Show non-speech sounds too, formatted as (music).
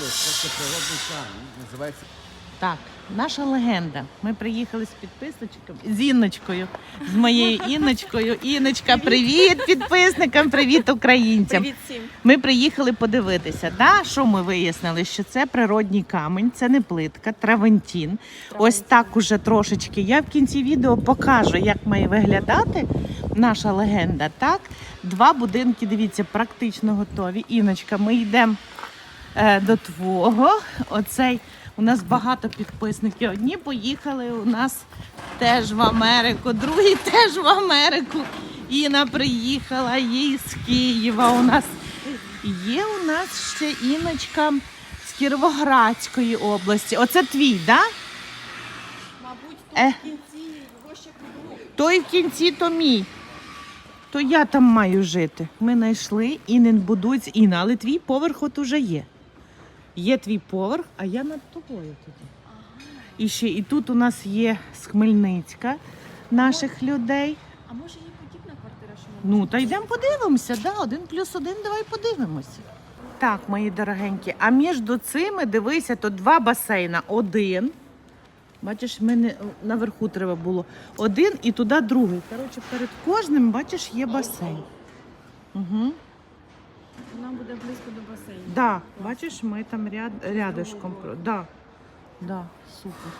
це природний камінь, називається Так, наша легенда. Ми приїхали з підписочком, з Інночкою, з моєю Інночкою. Інночка, привіт підписникам, привіт українцям. Привіт всім. Ми приїхали подивитися. Да? Що ми вияснили? Що це природній камінь, це не плитка, травентін. Ось так уже трошечки. Я в кінці відео покажу, як має виглядати наша легенда. Так, два будинки, дивіться, практично готові. Іночка, ми йдемо до твого. Оцей у нас багато підписників. Одні поїхали у нас теж в Америку, другі (laughs) теж в Америку. Інна приїхала, їй з Києва. У нас є у нас ще Іночка з Кіровоградської області. Оце твій, так? Да? Мабуть, Е. в кінці його ще кругу. Той в кінці, то мій. То я там маю жити. Ми знайшли Інен будуць Інна, але твій поверх от уже є. Є твій поверх, а я над тобою тоді. І ще і тут у нас є з Хмельницька наших людей. А може їй подібна квартира, що ми Ну, та йдемо подивимося, да, один плюс один, давай подивимося. Так, мої дорогенькі, а між цими, дивися, то два басейна. Один. Бачиш, в мене наверху треба було один і туди другий. Коротше, перед кожним, бачиш, є басейн. Угу. Вона буде близько до басейну. Да, бачиш, ми там ряд, рядышком. Так, Да. Да, супер.